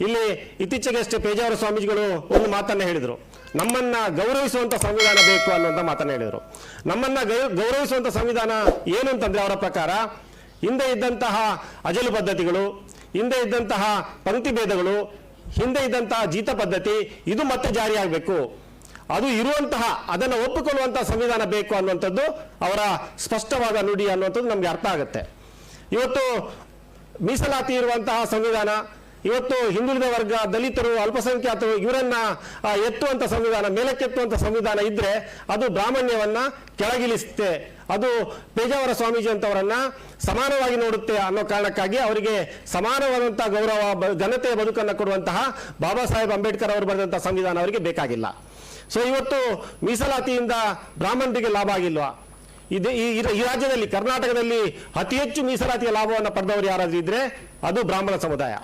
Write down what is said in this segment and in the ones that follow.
ಇಲ್ಲಿ ಇತ್ತೀಚೆಗಷ್ಟೇ ಪೇಜಾವರ ಸ್ವಾಮೀಜಿಗಳು ಒಂದು ಮಾತನ್ನ ಹೇಳಿದರು. ನಮ್ಮನ್ನ ಗೌರವಿಸುವಂತ ಸಂವಿಧಾನ ಬೇಕು ಅನ್ನುವಂಥ ಮಾತನ್ನ ಹೇಳಿದರು. ನಮ್ಮನ್ನ ಗೌರವಿಸುವಂತ ಸಂವಿಧಾನ ಏನು ಅಂತಂದ್ರೆ ಅವರ ಪ್ರಕಾರ ಹಿಂದೆ ಇದ್ದಂತಹ ಅಜಲು ಪದ್ಧತಿಗಳು, ಹಿಂದೆ ಇದ್ದಂತಹ ಪಂಕ್ತಿ ಭೇದಗಳು, ಹಿಂದೆ ಇದ್ದಂತಹ ಜೀತ ಪದ್ಧತಿ, ಇದು ಮತ್ತೆ ಜಾರಿಯಾಗಬೇಕು ಅದು ಇರುವಂತಹ, ಅದನ್ನು ಒಪ್ಪಿಕೊಳ್ಳುವಂತಹ ಸಂವಿಧಾನ ಬೇಕು ಅನ್ನುವಂಥದ್ದು ಅವರ ಸ್ಪಷ್ಟವಾದ ನುಡಿ ಅನ್ನುವಂಥದ್ದು ನಮಗೆ ಅರ್ಥ ಆಗುತ್ತೆ. ಇವತ್ತು ಮೀಸಲಾತಿ ಇರುವಂತಹ ಸಂವಿಧಾನ ಇವತ್ತು ಹಿಂದುಳಿದ ವರ್ಗ ದಲಿತರು ಅಲ್ಪಸಂಖ್ಯಾತರು ಇವರನ್ನ ಎತ್ತುವಂಥ ಸಂವಿಧಾನ, ಮೇಲಕ್ಕೆತ್ತುವಂತ ಸಂವಿಧಾನ ಇದ್ರೆ ಅದು ಬ್ರಾಹ್ಮಣ್ಯವನ್ನ ಕೆಳಗಿಳಿಸುತ್ತೆ. ಅದು ಪೇಜಾವರ ಸ್ವಾಮೀಜಿ ಅಂತವರನ್ನ ಸಮಾನವಾಗಿ ನೋಡುತ್ತೆ ಅನ್ನೋ ಕಾರಣಕ್ಕಾಗಿ ಅವರಿಗೆ ಸಮಾನವಾದಂತಹ ಗೌರವ ಘನತೆಯ ಬದುಕನ್ನು ಕೊಡುವಂತಹ ಬಾಬಾ ಸಾಹೇಬ್ ಅಂಬೇಡ್ಕರ್ ಅವರು ಬರೆದಂತಹ ಸಂವಿಧಾನ ಅವರಿಗೆ ಬೇಕಾಗಿಲ್ಲ. ಸೊ ಇವತ್ತು ಮೀಸಲಾತಿಯಿಂದ ಬ್ರಾಹ್ಮಣರಿಗೆ ಲಾಭ ಆಗಿಲ್ವಾ? ಇದೆ ಈ ರಾಜ್ಯದಲ್ಲಿ, ಕರ್ನಾಟಕದಲ್ಲಿ ಅತಿ ಹೆಚ್ಚು ಮೀಸಲಾತಿಯ ಲಾಭವನ್ನು ಪಡೆದವರು ಯಾರಾದ್ರೂ ಇದ್ರೆ ಅದು ಬ್ರಾಹ್ಮಣ ಸಮುದಾಯ.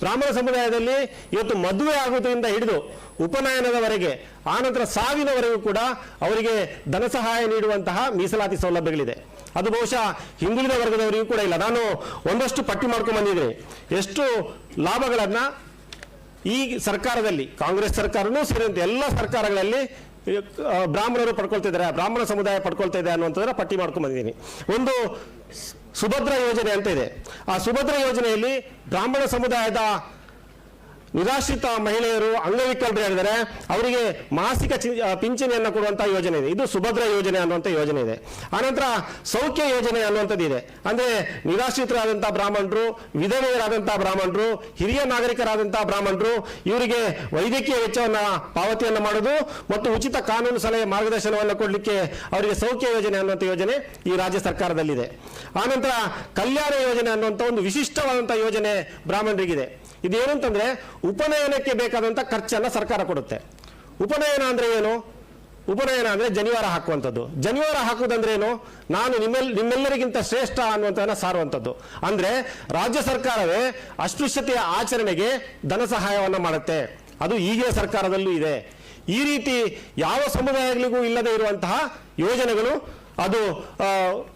ಬ್ರಾಹ್ಮಣ ಸಮುದಾಯದಲ್ಲಿ ಇವತ್ತು ಮದುವೆ ಆಗುವುದರಿಂದ ಹಿಡಿದು ಉಪನಯನದವರೆಗೆ, ಆನಂತರ ಸಾವಿನವರೆಗೂ ಕೂಡ ಅವರಿಗೆ ಧನ ಸಹಾಯ ನೀಡುವಂತಹ ಮೀಸಲಾತಿ ಸೌಲಭ್ಯಗಳಿದೆ. ಅದು ಬಹುಶಃ ಹಿಂದುಳಿದ ವರ್ಗದವರಿಗೂ ಕೂಡ ಇಲ್ಲ. ನಾನು ಒಂದಷ್ಟು ಪಟ್ಟಿ ಮಾಡ್ಕೊಂಡು ಬಂದಿದ್ದೀನಿ. ಎಷ್ಟು ಲಾಭಗಳನ್ನ ಈ ಸರ್ಕಾರದಲ್ಲಿ, ಕಾಂಗ್ರೆಸ್ ಸರ್ಕಾರನೂ ಸೇರಿದಂತೆ ಎಲ್ಲ ಸರ್ಕಾರಗಳಲ್ಲಿ ಬ್ರಾಹ್ಮಣರು ಪಡ್ಕೊಳ್ತಾ ಇದ್ದಾರೆ ಬ್ರಾಹ್ಮಣ ಸಮುದಾಯ ಪಡ್ಕೊಳ್ತಾ ಇದೆ ಅನ್ನುವಂಥದ್ದನ್ನ ಪಟ್ಟಿ ಮಾಡ್ಕೊಂಡು ಬಂದಿದ್ದೀನಿ. ಒಂದು ಸುಭದ್ರ ಯೋಜನೆ ಅಂತ ಇದೆ. ಆ ಸುಭದ್ರ ಯೋಜನೆಯಲ್ಲಿ ಬ್ರಾಹ್ಮಣ ಸಮುದಾಯದ ನಿರಾಶ್ರಿತ ಮಹಿಳೆಯರು ಅಂಗವಿಕಲರು ಹೇಳಿದರೆ ಅವರಿಗೆ ಮಾಸಿಕ ಪಿಂಚಣಿಯನ್ನು ಕೊಡುವಂತಹ ಯೋಜನೆ ಇದೆ. ಇದು ಸುಭದ್ರ ಯೋಜನೆ ಅನ್ನುವಂಥ ಯೋಜನೆ ಇದೆ. ಆನಂತರ ಸೌಖ್ಯ ಯೋಜನೆ ಅನ್ನುವಂಥದ್ದು ಇದೆ. ಅಂದ್ರೆ ನಿರಾಶ್ರಿತರಾದಂಥ ಬ್ರಾಹ್ಮಣರು ವಿಧವೆಯರಾದಂತಹ ಬ್ರಾಹ್ಮಣರು, ಹಿರಿಯ ನಾಗರಿಕರಾದಂಥ ಬ್ರಾಹ್ಮಣರು ಇವರಿಗೆ ವೈದ್ಯಕೀಯ ವೆಚ್ಚವನ್ನು ಪಾವತಿಯನ್ನು ಮಾಡೋದು ಮತ್ತು ಉಚಿತ ಕಾನೂನು ಸಲಹೆ ಮಾರ್ಗದರ್ಶನವನ್ನು ಕೊಡಲಿಕ್ಕೆ ಅವರಿಗೆ ಸೌಖ್ಯ ಯೋಜನೆ ಅನ್ನುವಂಥ ಯೋಜನೆ ಈ ರಾಜ್ಯ ಸರ್ಕಾರದಲ್ಲಿದೆ. ಆನಂತರ ಕಲ್ಯಾಣ ಯೋಜನೆ ಅನ್ನುವಂಥ ಒಂದು ವಿಶಿಷ್ಟವಾದಂಥ ಯೋಜನೆ ಬ್ರಾಹ್ಮಣರಿಗಿದೆ. ಇದೇನು ಅಂತಂದ್ರೆ ಉಪನಯನಕ್ಕೆ ಬೇಕಾದಂತ ಖರ್ಚನ್ನ ಸರ್ಕಾರ ಕೊಡುತ್ತೆ. ಉಪನಯನ ಅಂದ್ರೆ ಏನು? ಉಪನಯನ ಅಂದ್ರೆ ಜನಿವಾರ ಹಾಕುವಂಥದ್ದು. ಜನಿವಾರ ಹಾಕುವುದಂದ್ರೆ ಏನು? ನಾನು ನಿಮ್ಮೆಲ್, ನಿಮ್ಮೆಲ್ಲರಿಗಿಂತ ಶ್ರೇಷ್ಠ ಅನ್ನುವಂಥದ್ದನ್ನ ಸಾರುವಂಥದ್ದು. ಅಂದ್ರೆ ರಾಜ್ಯ ಸರ್ಕಾರವೇ ಅಸ್ಪೃಶ್ಯತೆಯ ಆಚರಣೆಗೆ ಧನ ಸಹಾಯವನ್ನು ಮಾಡುತ್ತೆ. ಅದು ಈಗಿನ ಸರ್ಕಾರದಲ್ಲೂ ಇದೆ. ಈ ರೀತಿ ಯಾವ ಸಮುದಾಯಗಳಿಗೂ ಇಲ್ಲದೆ ಇರುವಂತಹ ಯೋಜನೆಗಳು ಅದು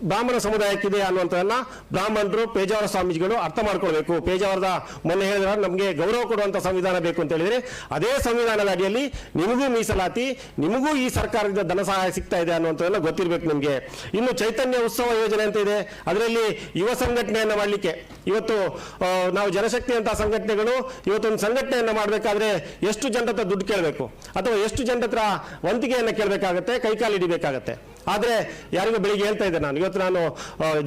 ಬ್ರಾಹ್ಮಣ ಸಮುದಾಯಕ್ಕಿದೆ ಅನ್ನುವಂಥದ್ದನ್ನ ಬ್ರಾಹ್ಮಣರು, ಪೇಜಾವರ ಸ್ವಾಮೀಜಿಗಳು ಅರ್ಥ ಮಾಡ್ಕೊಳ್ಬೇಕು. ಪೇಜಾವರದ ಮೊನ್ನೆ ಹೇಳಿದ್ರೆ ನಮಗೆ ಗೌರವ ಕೊಡುವಂಥ ಸಂವಿಧಾನ ಬೇಕು ಅಂತ ಹೇಳಿದ್ರೆ, ಅದೇ ಸಂವಿಧಾನದ ಅಡಿಯಲ್ಲಿ ನಿಮಗೂ ಮೀಸಲಾತಿ, ನಿಮಗೂ ಈ ಸರ್ಕಾರದಿಂದ ಧನ ಸಹಾಯ ಸಿಗ್ತಾ ಇದೆ ಅನ್ನುವಂಥದ್ದನ್ನ ಗೊತ್ತಿರಬೇಕು ನಿಮಗೆ. ಇನ್ನು ಚೈತನ್ಯ ಉತ್ಸವ ಯೋಜನೆ ಅಂತ ಇದೆ. ಅದರಲ್ಲಿ ಯುವ ಸಂಘಟನೆಯನ್ನು ಮಾಡಲಿಕ್ಕೆ ಇವತ್ತು ನಾವು ಜನಶಕ್ತಿ ಅಂತ ಸಂಘಟನೆಗಳು ಇವತ್ತೊಂದು ಸಂಘಟನೆಯನ್ನು ಮಾಡಬೇಕಾದ್ರೆ ಎಷ್ಟು ಜನರ ಹತ್ರ ದುಡ್ಡು ಕೇಳಬೇಕು? ಅಥವಾ ಎಷ್ಟು ಜನರ ಹತ್ರ ವಂತಿಕೆಯನ್ನು ಕೇಳಬೇಕಾಗತ್ತೆ, ಕೈಕಾಲು ಹಿಡಿಬೇಕಾಗತ್ತೆ? ಆದರೆ ಯಾರಿಗೂ ಬೆಳಿಗ್ಗೆ ಹೇಳ್ತಾ ಇದ್ದೆ ನಾನು. ಇವತ್ತು ನಾನು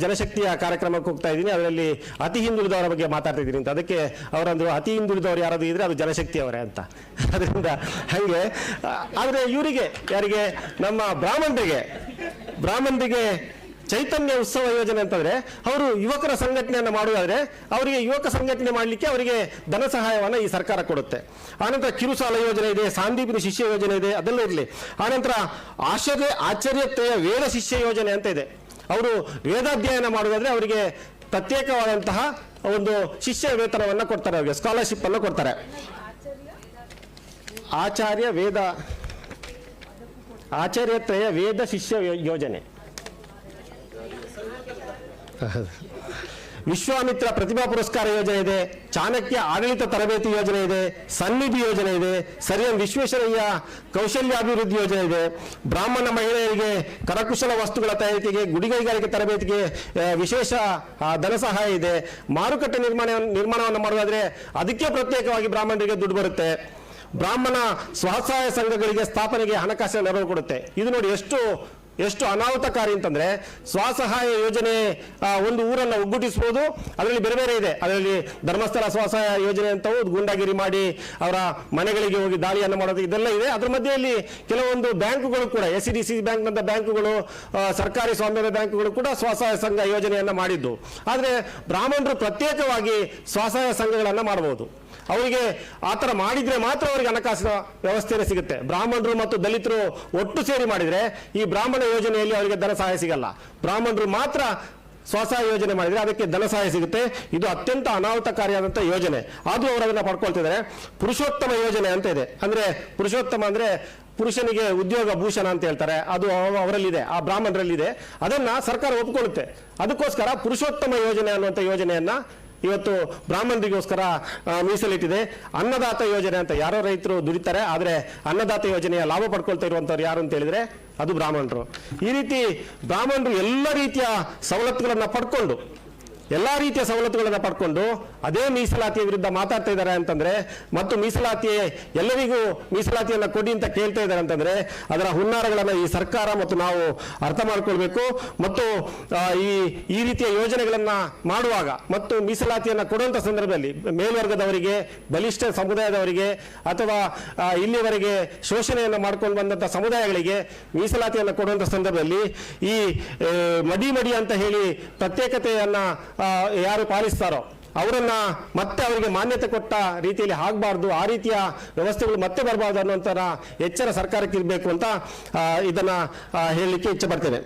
ಜನಶಕ್ತಿಯ ಕಾರ್ಯಕ್ರಮಕ್ಕೆ ಹೋಗ್ತಾ ಇದ್ದೀನಿ. ಅದರಲ್ಲಿ ಅತಿ ಹಿಂದುಳಿದವರ ಬಗ್ಗೆ ಮಾತಾಡ್ತಾ ಇದ್ದೀನಿ ಅಂತ. ಅದಕ್ಕೆ ಅವರಂದ್ರು ಅತಿ ಹಿಂದುಳಿದವರು ಯಾರಾದರೂ ಇದ್ದರೆ ಅದು ಜನಶಕ್ತಿ ಅವರೇ ಅಂತ. ಅದರಿಂದ ಹಾಗೆ ಆದ್ರೆ ಇವರಿಗೆ, ಯಾರಿಗೆ? ನಮ್ಮ ಬ್ರಾಹ್ಮಣರಿಗೆ. ಬ್ರಾಹ್ಮಣರಿಗೆ ಚೈತನ್ಯ ಉತ್ಸವ ಯೋಜನೆ ಅಂತಂದ್ರೆ ಅವರು ಯುವಕರ ಸಂಘಟನೆಯನ್ನು ಮಾಡುವುದಾದ್ರೆ ಅವರಿಗೆ ಯುವಕ ಸಂಘಟನೆ ಮಾಡಲಿಕ್ಕೆ ಅವರಿಗೆ ಧನ ಸಹಾಯವನ್ನು ಈ ಸರ್ಕಾರ ಕೊಡುತ್ತೆ. ಆನಂತರ ಕಿರುಸಾಲ ಯೋಜನೆ ಇದೆ, ಸಾಂದೀಪಿನ ಶಿಷ್ಯ ಯೋಜನೆ ಇದೆ, ಅದೆಲ್ಲ ಇರಲಿ. ಆನಂತರ ಆಶ್ಚರ್ಯ ಆಶ್ಚರ್ಯತೆಯ ವೇದ ಶಿಷ್ಯ ಯೋಜನೆ ಅಂತ ಇದೆ. ಅವರು ವೇದಾಧ್ಯಯನ ಮಾಡುವುದಾದ್ರೆ ಅವರಿಗೆ ಪ್ರತ್ಯೇಕವಾದಂತಹ ಒಂದು ಶಿಷ್ಯ ವೇತನವನ್ನು ಕೊಡ್ತಾರೆ ಅವರಿಗೆ ಸ್ಕಾಲರ್ಶಿಪ್ ಅನ್ನು ಕೊಡ್ತಾರೆ. ಆಚಾರ್ಯ ವೇದ ಆಚಾರ್ಯತ್ರಯ ವೇದ ಶಿಷ್ಯ ಯೋಜನೆ. ವಿಶ್ವಾಮಿತ್ರ ಪ್ರತಿಭಾ ಪುರಸ್ಕಾರ ಯೋಜನೆ ಇದೆ, ಚಾಣಕ್ಯ ಆಡಳಿತ ತರಬೇತಿ ಯೋಜನೆ ಇದೆ, ಸನ್ನಿಧಿ ಯೋಜನೆ ಇದೆ ಸರ್ ಎಂ ವಿಶ್ವೇಶ್ವರಯ್ಯ ಕೌಶಲ್ಯಾಭಿವೃದ್ಧಿ ಯೋಜನೆ ಇದೆ. ಬ್ರಾಹ್ಮಣ ಮಹಿಳೆಯರಿಗೆ ಕರಕುಶಲ ವಸ್ತುಗಳ ತಯಾರಿಕೆಗೆ, ಗುಡಿಗೈಗಾರಿಕೆ ತರಬೇತಿಗೆ ವಿಶೇಷ ಧನ ಸಹಾಯ ಇದೆ. ಮಾರುಕಟ್ಟೆ ನಿರ್ಮಾಣ, ನಿರ್ಮಾಣವನ್ನು ಮಾಡೋದಾದ್ರೆ ಅದಕ್ಕೆ ಪ್ರತ್ಯೇಕವಾಗಿ ಬ್ರಾಹ್ಮಣರಿಗೆ ದುಡ್ಡು ಬರುತ್ತೆ. ಬ್ರಾಹ್ಮಣ ಸ್ವಸಹಾಯ ಸಂಘಗಳಿಗೆ ಸ್ಥಾಪನೆಗೆ ಹಣಕಾಸಿನ ನೆರವು ಕೊಡುತ್ತೆ. ಇದು ನೋಡಿ ಎಷ್ಟು ಎಷ್ಟು ಅನಾಹುತಕಾರಿ ಅಂತಂದ್ರೆ ಸ್ವಸಹಾಯ ಯೋಜನೆ ಒಂದು ಊರನ್ನ ಒಗ್ಗೂಡಿಸಬಹುದು ಅದರಲ್ಲಿ ಬೇರೆ ಬೇರೆ ಇದೆ. ಅದರಲ್ಲಿ ಧರ್ಮಸ್ಥಳ ಸ್ವಸಹಾಯ ಯೋಜನೆ ಅಂತವು ಗೂಂಡಾಗಿರಿ ಮಾಡಿ ಅವರ ಮನೆಗಳಿಗೆ ಹೋಗಿ ದಾಳಿಯನ್ನು ಮಾಡೋದು ಇದೆಲ್ಲ ಇದೆ. ಅದರ ಮಧ್ಯೆಯಲ್ಲಿ ಕೆಲವೊಂದು ಬ್ಯಾಂಕುಗಳು ಕೂಡ, S C D C bank ನಂತ ಬ್ಯಾಂಕುಗಳು ಸರ್ಕಾರಿ ಸ್ವಾಮ್ಯದ ಬ್ಯಾಂಕುಗಳು ಕೂಡ ಸ್ವಸಹಾಯ ಸಂಘ ಯೋಜನೆಯನ್ನ ಮಾಡಿದ್ದು. ಆದರೆ ಬ್ರಾಹ್ಮಣರು ಪ್ರತ್ಯೇಕವಾಗಿ ಸ್ವಸಹಾಯ ಸಂಘಗಳನ್ನು ಮಾಡಬಹುದು. ಅವರಿಗೆ ಆ ಥರ ಮಾಡಿದ್ರೆ ಮಾತ್ರ ಅವರಿಗೆ ಹಣಕಾಸಿನ ವ್ಯವಸ್ಥೆನೇ ಸಿಗುತ್ತೆ. ಬ್ರಾಹ್ಮಣರು ಮತ್ತು ದಲಿತರು ಒಟ್ಟು ಸೇರಿ ಮಾಡಿದ್ರೆ ಈ ಬ್ರಾಹ್ಮಣ ಯೋಜನೆಯಲ್ಲಿ ಅವರಿಗೆ ಧನ ಸಹಾಯ ಸಿಗಲ್ಲ. ಬ್ರಾಹ್ಮಣರು ಮಾತ್ರ ಸ್ವಸಹಾಯ ಯೋಜನೆ ಮಾಡಿದ್ರೆ ಅದಕ್ಕೆ ಧನ ಸಹಾಯ ಸಿಗುತ್ತೆ. ಇದು ಅತ್ಯಂತ ಅನಾಹುತಕಾರಿಯಾದಂಥ ಯೋಜನೆ. ಅದು ಅದನ್ನು ಪಡ್ಕೊಳ್ತಿದ್ದಾರೆ. ಪುರುಷೋತ್ತಮ ಯೋಜನೆ ಅಂತ ಇದೆ. ಅಂದ್ರೆ ಪುರುಷೋತ್ತಮ ಅಂದ್ರೆ ಪುರುಷನಿಗೆ ಉದ್ಯೋಗ ಭೂಷಣ ಅಂತ ಹೇಳ್ತಾರೆ. ಅದು ಅವ- ಅವರಲ್ಲಿದೆ, ಆ ಬ್ರಾಹ್ಮಣರಲ್ಲಿದೆ. ಅದನ್ನ ಸರ್ಕಾರ ಒಪ್ಕೊಳ್ಳುತ್ತೆ. ಅದಕ್ಕೋಸ್ಕರ ಪುರುಷೋತ್ತಮ ಯೋಜನೆ ಅನ್ನುವಂಥ ಯೋಜನೆಯನ್ನ ಇವತ್ತು ಬ್ರಾಹ್ಮಣರಿಗೋಸ್ಕರ ಮೀಸಲಿಟ್ಟಿದೆ. ಅನ್ನದಾತ ಯೋಜನೆ ಅಂತ ಯಾರೋ ರೈತರು ದುಡಿತಾರೆ, ಆದರೆ ಅನ್ನದಾತ ಯೋಜನೆಯ ಲಾಭ ಪಡ್ಕೊಳ್ತಾ ಇರುವಂಥವ್ರು ಯಾರು ಅಂತ ಹೇಳಿದ್ರೆ ಅದು ಬ್ರಾಹ್ಮಣರು. ಈ ರೀತಿ ಬ್ರಾಹ್ಮಣರು ಎಲ್ಲ ರೀತಿಯ ಸವಲತ್ತುಗಳನ್ನು ಪಡ್ಕೊಂಡು ಎಲ್ಲ ರೀತಿಯ ಸವಲತ್ತುಗಳನ್ನು ಪಡ್ಕೊಂಡು ಅದೇ ಮೀಸಲಾತಿಯ ವಿರುದ್ಧ ಮಾತಾಡ್ತಾ ಇದ್ದಾರೆ ಅಂತಂದರೆ ಮತ್ತು ಮೀಸಲಾತಿ ಎಲ್ಲರಿಗೂ ಮೀಸಲಾತಿಯನ್ನು ಕೊಡಿ ಅಂತ ಕೇಳ್ತಾ ಇದ್ದಾರೆ ಅಂತಂದರೆ ಅದರ ಹುನ್ನಾರಗಳನ್ನು ಈ ಸರ್ಕಾರ ಮತ್ತು ನಾವು ಅರ್ಥ ಮಾಡಿಕೊಳ್ಬೇಕು. ಮತ್ತು ಈ ಈ ರೀತಿಯ ಯೋಜನೆಗಳನ್ನು ಮಾಡುವಾಗ ಮತ್ತು ಮೀಸಲಾತಿಯನ್ನು ಕೊಡುವಂಥ ಸಂದರ್ಭದಲ್ಲಿ ಮೇಲ್ವರ್ಗದವರಿಗೆ, ಬಲಿಷ್ಠ ಸಮುದಾಯದವರಿಗೆ ಅಥವಾ ಇಲ್ಲಿವರೆಗೆ ಶೋಷಣೆಯನ್ನು ಮಾಡ್ಕೊಂಡು ಬಂದಂಥ ಸಮುದಾಯಗಳಿಗೆ ಮೀಸಲಾತಿಯನ್ನು ಕೊಡುವಂಥ ಸಂದರ್ಭದಲ್ಲಿ ಈ ಮಡಿ ಮಡಿ ಅಂತ ಹೇಳಿ ಪ್ರತ್ಯೇಕತೆಯನ್ನ ಯಾರು ಪಾಲಿಸ್ತಾರೋ ಅವರನ್ನ ಮತ್ತೆ ಅವರಿಗೆ ಮಾನ್ಯತೆ ಕೊಟ್ಟ ರೀತಿಯಲ್ಲಿ ಆಗಬಾರ್ದು. ಆ ರೀತಿಯ ವ್ಯವಸ್ಥೆಗಳು ಮತ್ತೆ ಬರಬಾರ್ದು ಅನ್ನುವಂಥ ಎಚ್ಚರ ಸರ್ಕಾರಕ್ಕೆ ಇರಬೇಕು ಅಂತ ಇದನ್ನ ಹೇಳಲಿಕ್ಕೆ ಇಚ್ಛೆ ಪಡ್ತೇನೆ.